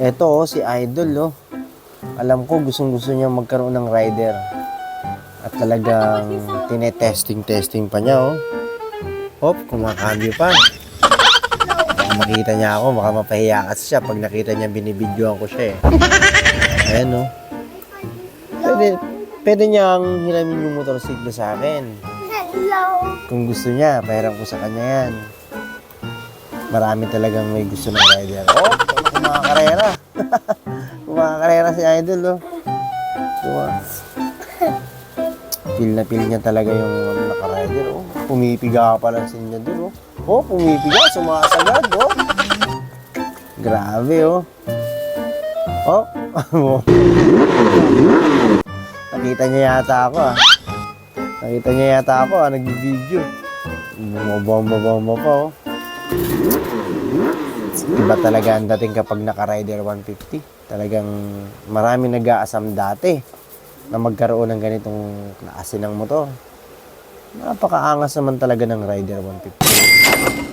Eto oh, si Idol oh. Alam ko gustong gusto niya magkaroon ng rider. At talagang tinetesting-testing pa niya oh. Hop, kumakambyo pa. Baka makita niya ako, baka mapahiya kasi siya pag nakita niya binibidyoan ko siya eh. Ayan oh. Pwede, pwede niyang hiramin yung motorsiklo sa akin. Hello. Kung gusto niya, pahiram ko sa kanya yan. Marami talagang may gusto ng rider. Oh, kumakakarera. kumakakarera si Idol, oh. Diba? Feel na feel niya talaga yung ano, naka-rider, oh. Pumipiga pa lang sa inyo doon, oh. Oh, pumipiga, sumasagad, oh. Grabe, oh. Oh, Nakita niya yata ako, ah. Nakita niya yata ako, ah, nag-video. Bumabomba-bomba pa, oh. Iba talaga ang dating kapag naka-rider 150. Talagang marami nag-aasam dati na magkaroon ng ganitong klase ng motor. Napakaangas naman talaga ng rider 150.